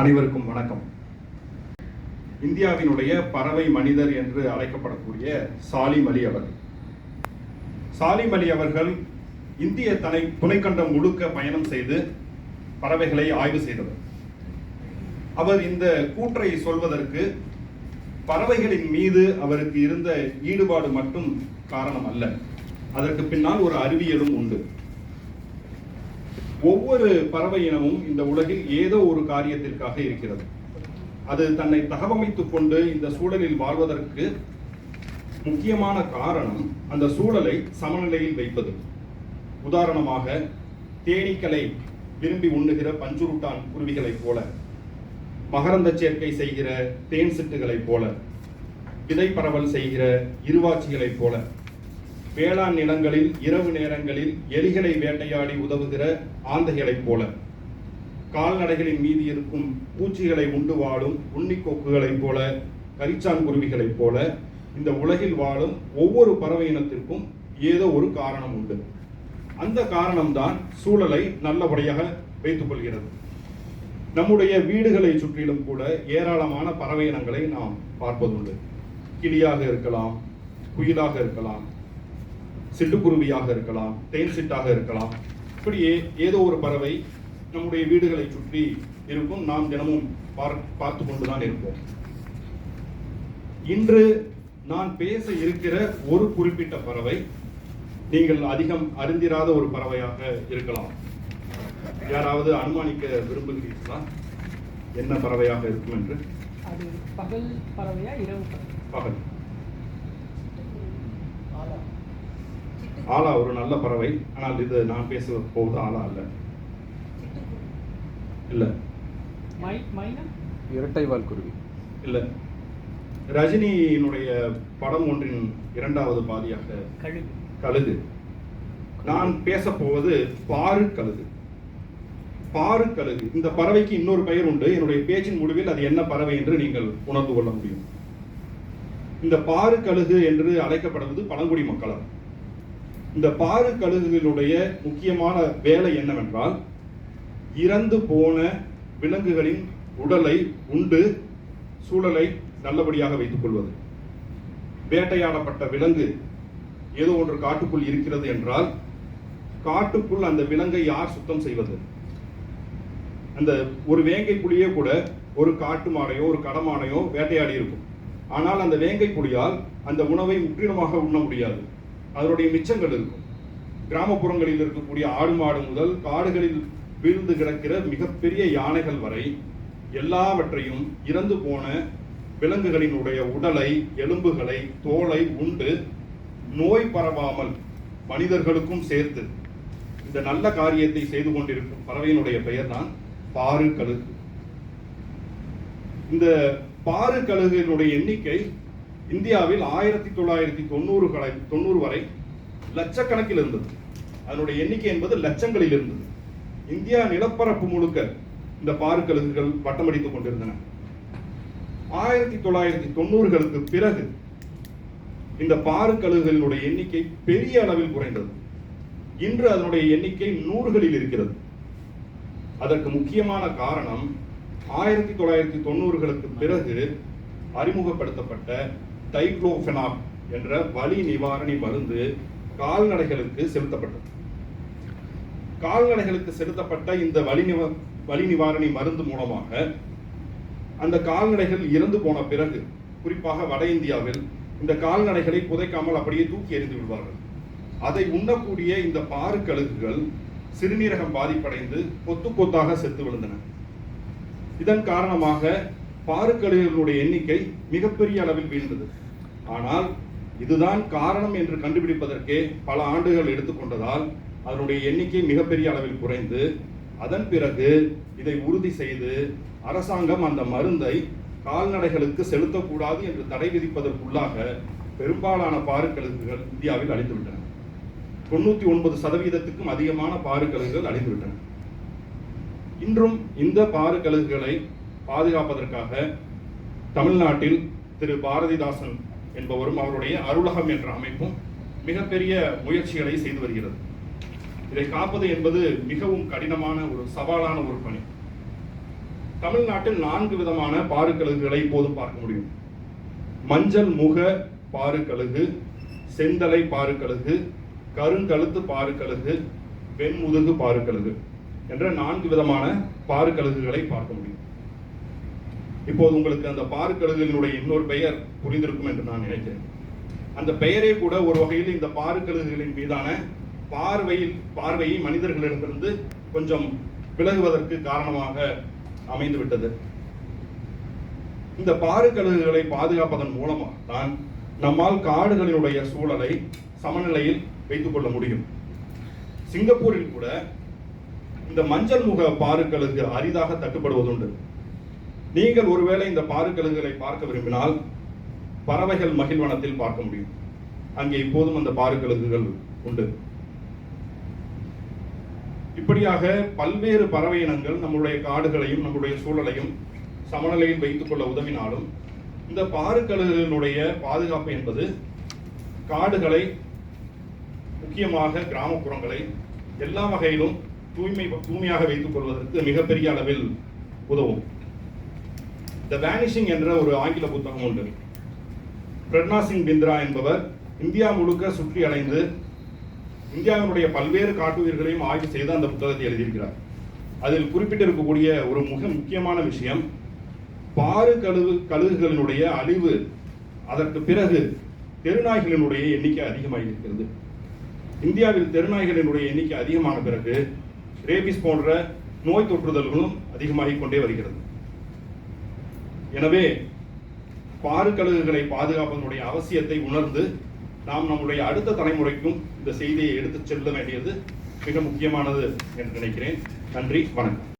அனைவருக்கும் வணக்கம். இந்தியாவினுடைய பறவை மனிதர் என்று அழைக்கப்படக்கூடிய சாலிம் அலி அவர்கள். சாலிம் அலி அவர்கள் இந்திய தனை துணைக்கண்டம் முழுக்க பயணம் செய்து பறவைகளை ஆய்வு செய்தவர். அவர் இந்த கூற்றை சொல்வதற்கு பறவைகளின் மீது அவருக்கு இருந்த ஈடுபாடு மட்டும் காரணம் அல்ல அதற்கு பின்னால் ஒரு அறிவியலும் உண்டு. ஒவ்வொரு பறவை இனமும் இந்த உலகில் ஏதோ ஒரு காரியத்திற்காக இருக்கிறது. அது தன்னை தகவமைத்துக் கொண்டு இந்த சூழலில் வாழ்வதற்கு முக்கியமான காரணம் அந்த சூழலை சமநிலையில் வைப்பது. உதாரணமாக தேனீக்களை விரும்பி உண்ணுகிற பஞ்சுருட்டான் குருவிகளைப் போல மகரந்த சேர்க்கை செய்கிற தேன் சிட்டுகளைப் போல விதை பரவல் செய்கிற இருவாட்சிகளைப் போல வேளாண் நிலங்களில் இரவு நேரங்களில் எலிகளை வேட்டையாடி உதவுகிற ஆந்தைகளைப் போல. கால்நடைகளின் மீது இருக்கும் பூச்சிகளை உண்டு வாழும் உன்னிக்கொக்குகளைப் போல கரிச்சான் குருவிகளைப் போல இந்த உலகில் வாழும் ஒவ்வொரு பறவை இனத்திற்கும் ஏதோ ஒரு காரணம் உண்டு. அந்த காரணம்தான் சூழலை நல்லபடியாக வைத்துக் கொள்கிறது. நம்முடைய வீடுகளை சுற்றிலும் கூட ஏராளமான பறவை இனங்களை நாம் பார்ப்பதுண்டு. கிளியாக இருக்கலாம் குயிலாக இருக்கலாம் சிட்டுக்குருவியாக இருக்கலாம் தேன் சிட்டாக இருக்கலாம். இப்படியே ஏதோ ஒரு பறவை நம்முடைய வீடுகளை சுற்றி இருக்கும். நாம் தினமும் பார்- பார்த்து கொண்டுதான் இருப்போம். இன்று நான் பேச இருக்கிற ஒரு குறிப்பிட்ட பறவை நீங்கள் அதிகம் அறிந்திராத ஒரு பறவையாக இருக்கலாம். யாராவது அனுமானிக்க விரும்புகிறீர்களா? என்ன பறவையாக இருக்கும் என்று? பகல் பறவையா இரவு பகல். ஆலா ஒரு நல்ல பறவை. ஆனால் இது நான் பேச போவது ஆலா அல்ல. இல்ல. மை மைனா? இரட்டைவால் குருவி. இல்ல. ரஜினியினுடைய படம் ஒன்றின் இரண்டாவது பாதியாக கழுகு. கழுகு. நான் பேச போவது பாரு கழுகு. பாரு கழுகு. இந்த பறவைக்கு இன்னொரு பெயர் உண்டு. என்னுடைய பேச்சின் முடிவில் அது என்ன பறவை என்று நீங்கள் உணர்ந்து கொள்ள முடியும். இந்த பாரு கழுகு என்று அழைக்கப்படுவது பழங்குடி மக்களால். இந்த பாரு கழுகுகளுடைய முக்கியமான வேலை என்னவென்றால் இறந்து போன விலங்குகளின் உடலை உண்டு சூழலை நல்லபடியாக வைத்துக் கொள்வது. வேட்டையாடப்பட்ட விலங்கு ஏதோ ஒன்று காட்டுக்குள் இருக்கிறது என்றால் காட்டுக்குள் அந்த விலங்கை யார் சுத்தம் செய்வது? அந்த ஒரு வேங்கை புலியே கூட ஒரு காட்டு மாடையோ ஒரு கடமானையோ வேட்டையாடி இருக்கும். ஆனால் அந்த வேங்கை புலியால் அந்த உணவை முற்றிலுமாக உண்ண முடியாது. அதனுடைய மிச்சங்கள் இருக்கும். கிராமப்புறங்களில் இருக்கக்கூடிய ஆடு மாடு முதல் காடுகளில் வீழ்ந்து கிடக்கிற மிகப்பெரிய யானைகள் வரை எல்லாவற்றையும் இறந்து போன விலங்குகளினுடைய உடலை எலும்புகளை தோலை உண்டு நோய் பரவாமல் மனிதர்களுக்கும் சேர்த்து. இந்த நல்ல காரியத்தை செய்து கொண்டிருக்கும் பறவையினுடைய பெயர் தான் பாரு கழுகு. இந்த பாரு கழுகுகளுடைய எண்ணிக்கை இந்தியாவில் ஆயிரத்தி தொள்ளாயிரத்தி தொண்ணூறு கலை தொண்ணூறு வரை லட்சக்கணக்கில் இருந்தது. அதனுடைய எண்ணிக்கை என்பது லட்சங்களில் இருந்தது. இந்தியா நிலப்பரப்பு முழுக்க இந்த பாருக்கழுகுகள் வட்டமடித்துக் கொண்டிருந்தன. ஆயிரத்தி தொள்ளாயிரத்தி தொண்ணூறுகளுக்கு பிறகு இந்த பாருக்கழுகுகளினுடைய எண்ணிக்கை பெரிய அளவில் குறைந்தது. இன்று அதனுடைய எண்ணிக்கை நூறுகளில் இருக்கிறது. அதற்கு முக்கியமான காரணம் ஆயிரத்தி தொள்ளாயிரத்தி தொண்ணூறுகளுக்கு பிறகு அறிமுகப்படுத்தப்பட்ட டைக்ளோஃபெனாக் என்ற வலி நிவாரணி மருந்து கால்நடைகளுக்கு செலுத்தப்பட்டது. கால்நடைகளுக்கு செலுத்தப்பட்ட இந்த வலி நிவ வலி நிவாரணி மருந்து மூலமாக அந்த கால்நடைகள் இறந்து போன பிறகு குறிப்பாக வட இந்தியாவில் இந்த கால்நடைகளை புதைக்காமல் அப்படியே தூக்கி எறிந்து விடுவார்கள். அதை உண்ணக்கூடிய இந்த பாரு கழுகுகள் சிறுநீரகம் பாதிப்படைந்து கொத்து கொத்தாக செத்து விழுந்தன. இதன் காரணமாக பாரு எண்ணிக்கை மிகப்பெரிய அளவில் வீழ்ந்தது. ஆனால் இதுதான் காரணம் என்று கண்டுபிடிப்பதற்கே பல ஆண்டுகள் எடுத்துக்கொண்டதால் அதனுடைய எண்ணிக்கை மிகப்பெரிய அளவில் குறைந்து அதன் பிறகு இதை உறுதி செய்து அரசாங்கம் அந்த மருந்தை கால்நடைகளுக்கு செலுத்தக்கூடாது என்று தடை விதிப்பதற்குள்ளாக பெரும்பாலான பாருக்கழுகுகள் இந்தியாவில் அழிந்துவிட்டன தொண்ணூற்றி ஒன்பது சதவீதத்துக்கும் அதிகமான பாருக்கழுகுகள் அழிந்துவிட்டன இன்றும் இந்த பாருக்கழுகுகளை பாதுகாப்பதற்காக தமிழ்நாட்டில் திரு பாரதிதாசன் என்பவரும் அவருடைய அருளகம் என்ற அமைப்பும் மிகப்பெரிய முயற்சிகளை செய்து வருகிறது. இதை காப்பது என்பது மிகவும் கடினமான ஒரு சவாலான ஒரு பணி. தமிழ்நாட்டில் நான்கு விதமான பாருக்கழுகுகளை இப்போது பார்க்க முடியும். மஞ்சள் முக பாருக்கழுகு செந்தலை பாருக்கழுகு கருங்கழுத்து பாருக்கழுகு வெண்முதுகு பாருக்கழுகு என்ற நான்கு விதமான பாருக்கழுகுகளை பார்க்க முடியும். இப்போது உங்களுக்கு அந்த பாருக்கழுகுகளுடைய இன்னொரு பெயர் புரிந்திருக்கும் என்று நான் நினைக்கிறேன். அந்த பெயரே கூட ஒரு வகையில் இந்த பாருக்கழுகுகளின் மீதான பார்வையில் பார்வையை மனிதர்களிடமிருந்து கொஞ்சம் விலகுவதற்கு காரணமாக அமைந்து விட்டது இந்த பாருக்கழுகுகளை பாதுகாப்பதன் மூலமாக தான் நம்மால் காடுகளினுடைய சூழலை சமநிலையில் வைத்துக் கொள்ள முடியும். சிங்கப்பூரில் கூட இந்த மஞ்சள் முக பாருக்கழுகு அரிதாக தட்டுப்படுவதுண்டு. நீங்கள் ஒருவேளை இந்த பாருக்கழுகுகளை பார்க்க விரும்பினால் பறவைகள் மகிழ்வனத்தில் பார்க்க முடியும். அங்கே இப்போதும் அந்த பாருக்கழுகுகள் உண்டு. இப்படியாக பல்வேறு பறவை இனங்கள் நம்முடைய காடுகளையும் நம்முடைய சூழலையும் சமநிலையில் வைத்துக் கொள்ள உதவினாலும் இந்த பாருக்கழுகுகளுடைய பாதுகாப்பு என்பது காடுகளை முக்கியமாக கிராமப்புறங்களை எல்லா வகையிலும் தூய்மை தூய்மையாக வைத்துக் கொள்வதற்கு மிகப்பெரிய அளவில் உதவும். த வேனிஷிங் என்ற ஒரு ஆங்கில புத்தகம் உண்டு. பிரட்னா சிங் பிந்த்ரா என்பவர் இந்தியா முழுக்க சுற்றி அலைந்து இந்தியாவினுடைய பல்வேறு காட்டுயிர்களையும் ஆய்வு செய்து அந்த புத்தகத்தை எழுதியிருக்கிறார். அதில் குறிப்பிட்டிருக்கக்கூடிய ஒரு மிக முக்கியமான விஷயம் பாறு கழுவு கழுகுகளினுடைய அழிவு அதற்கு பிறகு தெருநாய்களினுடைய எண்ணிக்கை அதிகமாக இருக்கிறது இந்தியாவில் தெருநாய்களினுடைய எண்ணிக்கை அதிகமான பிறகு ரேபிஸ் போன்ற நோய் தொற்றுதல்களும் அதிகமாகிக் கொண்டே வருகிறது. எனவே பாருக்கழுகுகளை பாதுகாப்பதனுடைய அவசியத்தை உணர்ந்து நாம் நம்முடைய அடுத்த தலைமுறைக்கும் இந்த செய்தியை எடுத்துச் செல்ல வேண்டியது மிக முக்கியமானது என்று நினைக்கிறேன். நன்றி வணக்கம்.